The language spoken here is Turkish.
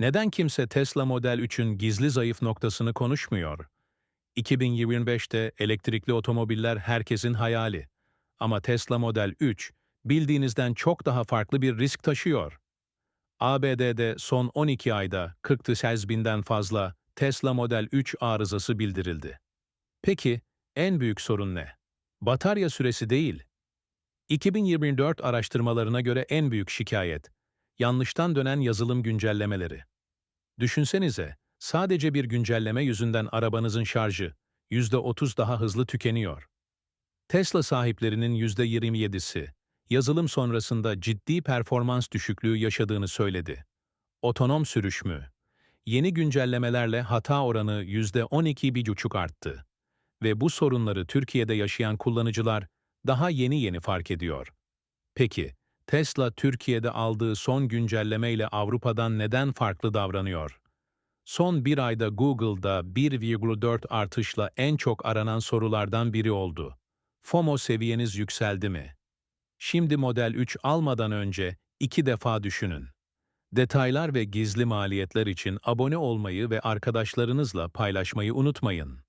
Neden kimse Tesla Model 3'ün gizli zayıf noktasını konuşmuyor? 2025'te elektrikli otomobiller herkesin hayali. Ama Tesla Model 3, bildiğinizden çok daha farklı bir risk taşıyor. ABD'de son 12 ayda 40 binden fazla Tesla Model 3 arızası bildirildi. Peki, en büyük sorun ne? Batarya süresi değil. 2024 araştırmalarına göre en büyük şikayet, yanlıştan dönen yazılım güncellemeleri. Düşünsenize, sadece bir güncelleme yüzünden arabanızın şarjı %30 daha hızlı tükeniyor. Tesla sahiplerinin %27'si, yazılım sonrasında ciddi performans düşüklüğü yaşadığını söyledi. Otonom sürüş mü? Yeni güncellemelerle hata oranı %12,5 arttı. Ve bu sorunları Türkiye'de yaşayan kullanıcılar daha yeni yeni fark ediyor. Peki, Tesla Türkiye'de aldığı son güncellemeyle Avrupa'dan neden farklı davranıyor? Son bir ayda Google'da 1,4 artışla en çok aranan sorulardan biri oldu. FOMO seviyeniz yükseldi mi? Şimdi Model 3 almadan önce iki defa düşünün. Detaylar ve gizli maliyetler için abone olmayı ve arkadaşlarınızla paylaşmayı unutmayın.